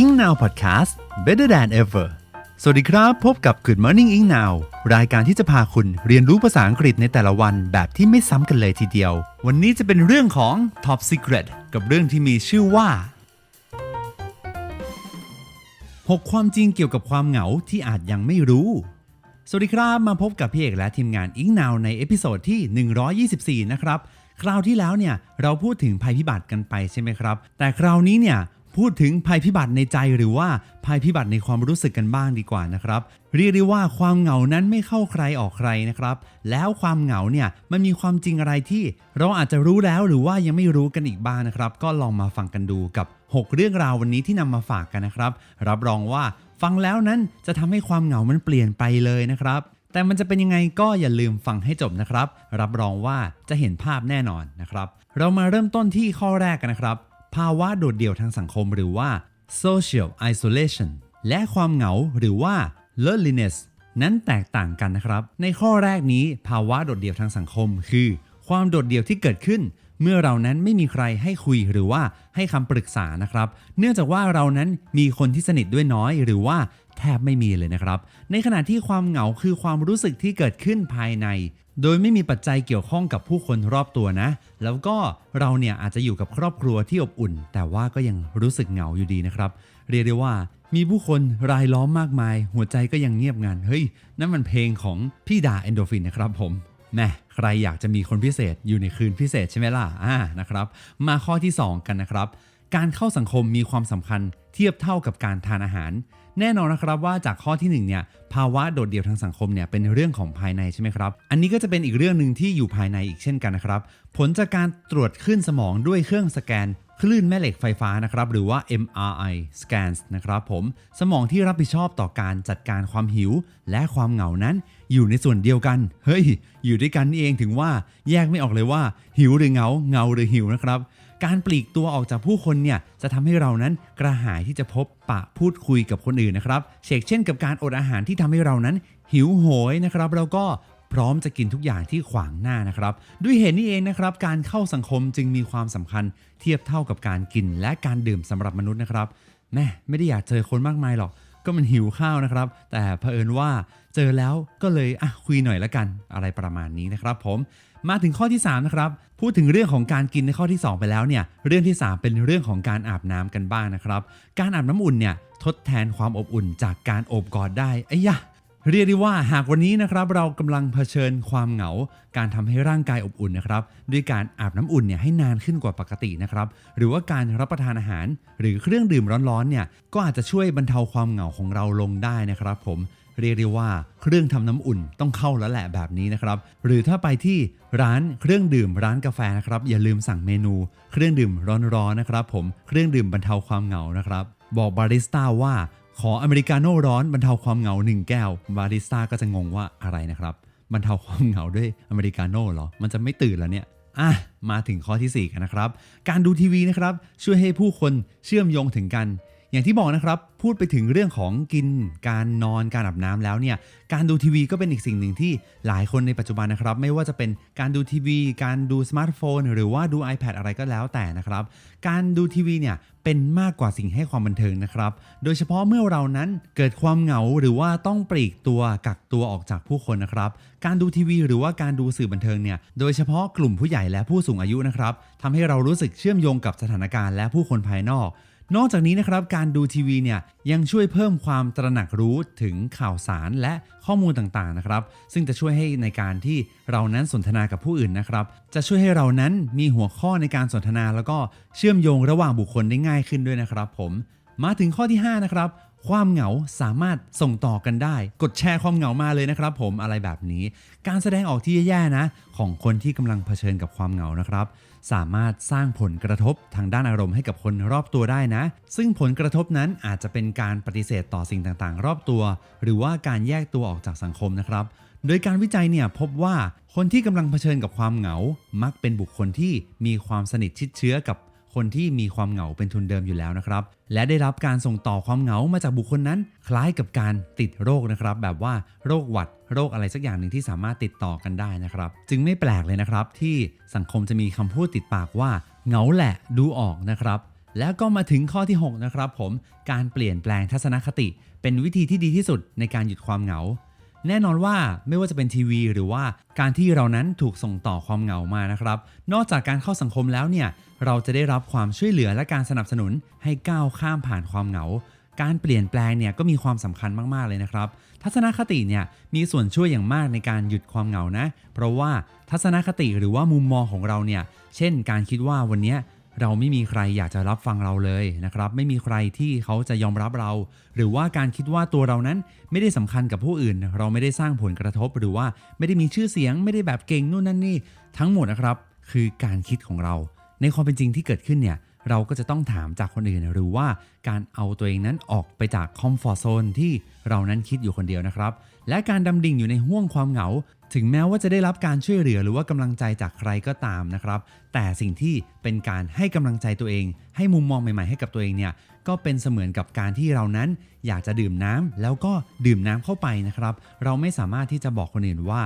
Ing Now Podcast Better than ever สวัสดีครับ พบกับ Good Morning Ing Now รายการที่จะพาคุณเรียนรู้ภาษาอังกฤษในแต่ละวันแบบที่ไม่ซ้ำกันเลยทีเดียว วันนี้จะเป็นเรื่องของ Top Secret กับเรื่องที่มีชื่อว่า 6 ความจริงเกี่ยวกับความเหงาที่อาจยังไม่รู้ สวัสดีครับ มาพบกับพี่เอกและทีมงานอิงนาวในเอพิโซดที่ 124 นะครับ คราวที่แล้วเนี่ยเราพูดถึงภัยพิบัติกันไปใช่ไหมครับ แต่คราวนี้เนี่ย พูดถึงภัยพิบัติในใจหรือว่าภัยพิบัติในความรู้สึกกันบ้างดีกว่านะครับ เรียกได้ว่าความเหงานั้นไม่เข้าใครออกใครนะครับ แล้วความเหงาเนี่ยมันมีความจริงอะไรที่ เราอาจจะรู้แล้วหรือว่ายังไม่รู้กันอีกบ้างนะครับ ก็ลองมาฟังกันดูกับ 6 เรื่องราววันนี้ที่นำมาฝากกันนะครับ รับรองว่าฟังแล้วนั้นจะทำให้ความเหงามันเปลี่ยนไปเลยนะครับ แต่มันจะเป็นยังไงก็อย่าลืมฟังให้จบนะครับ รับรองว่าจะเห็นภาพแน่นอนนะครับ เรามาเริ่มต้นที่ข้อแรกกันนะครับ ภาวะโดดเดี่ยวทางสังคมหรือว่า social isolation และความเหงาหรือว่า loneliness นั้นแตกต่างกันนะครับ ในข้อแรกนี้ภาวะโดดเดี่ยวทางสังคม คือ ความโดดเดี่ยวที่เกิดขึ้น เมื่อเรานั้นไม่มีใครให้คุยหรือว่าให้คำปรึกษานะครับ เนื่องจากว่าเรานั้นมีคนที่สนิทด้วยน้อย หรือว่าแทบไม่มีเลยนะครับ ในขณะที่ความเหงาคือความรู้สึกที่เกิดขึ้นภายใน โดยไม่มีปัจจัยเกี่ยวข้องกับผู้คนรอบตัวนะ แล้วก็เราเนี่ยอาจจะอยู่กับครอบครัวที่อบอุ่น แต่ว่าก็ยังรู้สึกเหงาอยู่ดีนะครับ เรียกได้ว่ามีผู้คนรายล้อมมากมาย หัวใจก็ยังเงียบงัน เฮ้ย นั่นมันเพลงของพี่ดาเอนโดฟินนะครับผมแม่ใครอยากจะมีคนพิเศษอยู่ในคืนพิเศษใช่ไหมล่ะอ่านะครับ มาข้อที่ 2 กันนะครับ การเข้าสังคมมีความสำคัญเทียบเท่ากับการทานอาหาร แน่นอนนะครับว่าจากข้อที่1เนี่ยภาวะโดดเดี่ยวทางสังคมเนี่ยเป็นเรื่องของภายในใช่ไหมครับ อันนี้ก็จะเป็นอีกเรื่องหนึ่งที่อยู่ภายในอีกเช่นกันนะครับ ผลจากการตรวจขึ้นสมองด้วยเครื่องสแกนคลื่นแม่เหล็กไฟฟ้านะครับหรือว่า MRI scans นะครับผมสมองที่รับผิดชอบต่อการจัดการความหิว และความเหงานั้นอยู่ในส่วนเดียวกัน เฮ้ย อยู่ด้วยกันนี่เองถึงว่าแยกไม่ออกเลยว่า หิวหรือเหงาเหงาหรือหิวนะครับ การปลีกตัวออกจากผู้คนเนี่ยจะทำให้เรานั้นกระหายที่จะพบปะพูดคุยกับคนอื่นนะครับเชกเช่นกับการอดอาหารที่ทำให้เรานั้นหิวโหยนะครับแล้วก็พร้อมจะกินทุกอย่างที่ขวางหน้านะครับ ด้วยเหตุนี้เองนะครับ การเข้าสังคมจึงมีความสำคัญเทียบเท่ากับการกินและการดื่มสำหรับมนุษย์นะครับแม่ไม่ได้อยากเจอคนมากมายหรอก ก็มันหิวข้าวนะครับ แต่เผอิญว่าเจอแล้วก็เลยอะคุยหน่อยละกัน อะไรประมาณนี้นะครับผม มาถึงข้อที่3นะครับพูดถึงเรื่องของการกินในข้อที่ 2 ไปแล้วเนี่ยเรื่องที่ 3 เป็นเรื่องของการอาบน้ำกันบ้างนะครับ การอาบน้ำอุ่นเนี่ยทดแทนความอบอุ่นจากการโอบกอดได้ไอ้ยะเรียกได้ว่าหากวันนี้นะครับเรากำลังเผชิญความเหงา การทำให้ร่างกายอบอุ่นนะครับด้วยการอาบน้ำอุ่นเนี่ยให้นานขึ้นกว่าปกตินะครับหรือว่าการรับประทานอาหาร หรือเครื่องดื่มร้อนๆเนี่ยก็อาจจะช่วยบรรเทาความเหงาของเราลงได้นะครับผม เรียกได้ว่าเครื่องทำน้ำอุ่นต้องเข้าแล้วแหละแบบนี้นะครับ หรือถ้าไปที่ร้านเครื่องดื่มร้านกาแฟนะครับ อย่าลืมสั่งเมนู เครื่องดื่มร้อนๆนะครับ ผมเครื่องดื่มบรรเทาความเหงานะครับ บอกบาริสต้าว่าขออเมริกาโน่ร้อนบรรเทาความเหงาหนึ่งแก้วบาริสต้าก็จะงงว่าอะไรนะครับบรรเทาความเหงาด้วยอเมริกาโน่หรอ มันจะไม่ตื่นแล้วเนี่ยอะมาถึงข้อที่ 4 กันนะครับ การดูทีวีนะครับ ช่วยให้ผู้คนเชื่อมโยงถึงกัน อย่างที่บอกนะครับพูดไปถึงเรื่องของกินการนอนการอาบน้ำแล้วเนี่ยการดูทีวีก็เป็นอีกสิ่งหนึ่งที่หลายคนในปัจจุบันนะครับ ไม่ว่าจะเป็นการดูทีวี การดูสมาร์ทโฟน หรือว่าดู iPad อะไรก็แล้วแต่นะครับ การดูทีวีเนี่ยเป็นมากกว่าสิ่งให้ความบันเทิงนะครับ โดยเฉพาะเมื่อเรานั้นเกิดความเหงาหรือว่าต้องปลีกตัวกักตัวออกจากผู้คนนะครับ การดูทีวีหรือว่าการดูสื่อบันเทิงเนี่ยโดยเฉพาะกลุ่มผู้ใหญ่และผู้สูงอายุนะครับทำให้เรารู้สึกเชื่อมโยงกับสถานการณ์และผู้คนภายนอก นอกจากนี้นะครับการดูทีวีเนี่ยยังช่วยเพิ่มความตระหนักรู้ถึงข่าวสารและข้อมูลต่างๆนะครับ ซึ่งจะช่วยให้ในการที่เรานั้นสนทนากับผู้อื่นนะครับ จะช่วยให้เรานั้นมีหัวข้อในการสนทนา แล้วก็เชื่อมโยงระหว่างบุคคลได้ง่ายขึ้นด้วยนะครับผมมาถึงข้อที่ 5 นะครับ ความเหงาสามารถส่งต่อกันได้ กดแชร์ความเหงามาเลยนะครับ ผมอะไรแบบนี้ การแสดงออกที่แย่ๆนะ ของคนที่กำลังเผชิญกับความเหงานะครับ สามารถสร้างผลกระทบทางด้านอารมณ์ให้กับคนรอบตัวได้นะ ซึ่งผลกระทบนั้นอาจจะเป็นการปฏิเสธต่อสิ่งต่างๆ รอบตัว หรือว่าการแยกตัวออกจากสังคมนะครับ โดยการวิจัยเนี่ยพบว่าคนที่กำลังเผชิญกับความเหงา มักเป็นบุคคลที่มีความสนิทชิดเชื้อกับ คนที่มีความเหงาเป็นทุนเดิมอยู่แล้วนะครับ และได้รับการส่งต่อความเหงามาจากบุคคลนั้น คล้ายกับการติดโรคนะครับ แบบว่าโรคหวัด โรคอะไรสักอย่างหนึ่งที่สามารถติดต่อกันได้นะครับ จึงไม่แปลกเลยนะครับ ที่สังคมจะมีคำพูดติดปากว่าเหงาแหละดูออกนะครับแล้วก็มาถึงข้อที่6นะครับผมการเปลี่ยนแปลงทัศนคติ เป็นวิธีที่ดีที่สุดในการหยุดความเหงา แน่นอนว่าไม่ว่าจะเป็นทีวี หรือว่าการที่เรานั้นถูกส่งต่อความเหงามานะครับ นอกจากการเข้าสังคมแล้วเนี่ยเราจะได้รับความช่วยเหลือและการสนับสนุนให้ก้าวข้ามผ่านความเหงา การเปลี่ยนแปลงเนี่ยก็มีความสำคัญมากๆเลยนะครับ ทัศนคติเนี่ยมีส่วนช่วยอย่างมากในการหยุดความเหงานะ เพราะว่าทัศนคติหรือว่ามุมมองของเราเนี่ยเช่น การคิดว่าวันนี้ เราไม่มีใครอยากจะรับฟังเราเลยนะครับ ไม่มีใครที่เขาจะยอมรับเรา หรือว่าการคิดว่าตัวเรานั้นไม่ได้สำคัญกับผู้อื่น เราไม่ได้สร้างผลกระทบ หรือว่าไม่ได้มีชื่อเสียง ไม่ได้แบบเก่งนู่นนั่นนี่ ทั้งหมดนะครับ คือการคิดของเรา ในความเป็นจริงที่เกิดขึ้นเนี่ย เราก็จะต้องถามจากคนอื่นหรือว่าการเอาตัวเองนั้นออกไปจากคอมฟอร์ทโซนที่เรานั้นคิดอยู่คนเดียวนะครับ และการดำดิ่งอยู่ในห่วงความเหงา ถึงแม้ว่าจะได้รับการช่วยเหลือหรือว่ากำลังใจจากใครก็ตามนะครับ แต่สิ่งที่เป็นการให้กำลังใจตัวเอง ให้มุมมองใหม่ๆให้กับตัวเองเนี่ยก็เป็นเสมือนกับการที่เรานั้นอยากจะดื่มน้ำแล้วก็ดื่มน้ำเข้าไปนะครับ เราไม่สามารถที่จะบอกคนอื่นว่า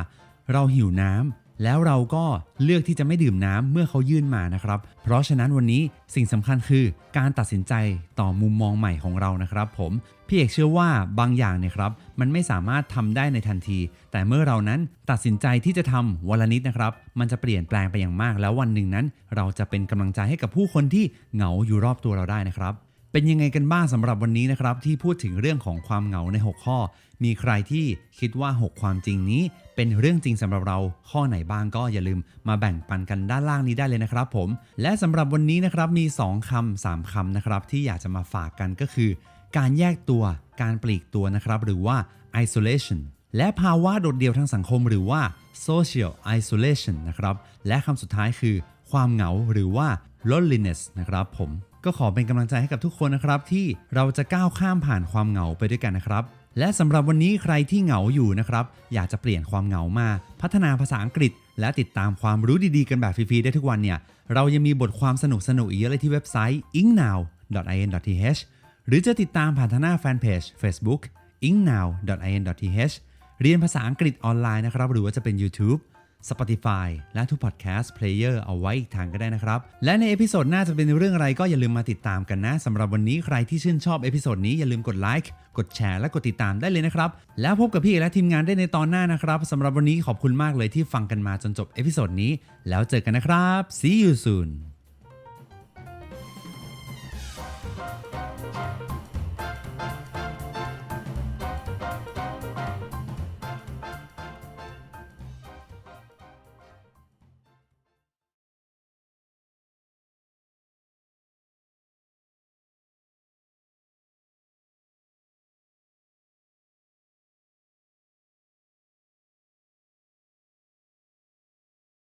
เราหิวน้ำ แล้วเราก็เลือกที่จะไม่ดื่มน้ำเมื่อเขายื่นมานะครับ เพราะฉะนั้นวันนี้สิ่งสำคัญคือการตัดสินใจต่อมุมมองใหม่ของเรานะครับ ผมพี่เอกเชื่อว่าบางอย่างเนี่ยครับมันไม่สามารถทำได้ในทันที แต่เมื่อเรานั้นตัดสินใจที่จะทำวันละนิดนะครับ มันจะเปลี่ยนแปลงไปอย่างมาก แล้ววันหนึ่งนั้น เราจะเป็นกำลังใจให้กับผู้คนที่เหงาอยู่รอบตัวเราได้นะครับ เป็นยังไงกันบ้างสำหรับวันนี้นะครับ ที่พูดถึงเรื่องของความเหงาใน 6 ข้อ มีใครที่คิดว่า 6 ความจริงนี้ เป็นเรื่องจริงสำหรับเราข้อไหนบ้างก็อย่าลืมมาแบ่งปันกันด้านล่างนี้ได้เลยนะครับ ผม และสำหรับวันนี้นะครับมี 2คำ3คำนะครับ ที่อยากจะมาฝากกันก็คือ การแยกตัวการปลีกตัวนะครับ หรือว่า isolation และภาวะโดดเดี่ยวทางสังคมหรือว่า social isolation นะครับและคำสุดท้ายคือ ความเหงาหรือว่า loneliness นะครับผม ก็ขอเป็นกำลังใจให้กับทุกคนนะครับที่เราจะก้าวข้ามผ่านความเหงาไปด้วยกันนะครับ และสำหรับวันนี้ใครที่เหงาอยู่นะครับ อยากจะเปลี่ยนความเหงามา พัฒนาภาษาอังกฤษ และติดตามความรู้ดีๆ กันแบบฟรีๆได้ทุกวันเนี่ย เรายังมีบทความสนุกๆอีกเยอะเลยที่เว็บไซต์ ingnow.in.th หรือจะติดตามผ่านทางหน้าแฟนเพจ Facebook ingnow.in.th เรียนภาษาอังกฤษออนไลน์นะครับ หรือว่าจะเป็น YouTube Spotify และทุก podcast player เอาไว้อีกทางก็ได้นะครับ และในเอพิโซดหน้าจะเป็นเรื่องอะไรก็อย่าลืมมาติดตามกันนะสำหรับวันนี้ใครที่ชื่นชอบเอพิโซดนี้อย่าลืมกดไลค์กดแชร์และกดติดตามได้เลยนะครับ แล้วพบกับพี่และทีมงานได้ในตอนหน้านะครับสำหรับวันนี้ขอบคุณมากเลยที่ฟังกันมาจนจบเอพิโซดนี้แล้วเจอกันนะครับ see you soon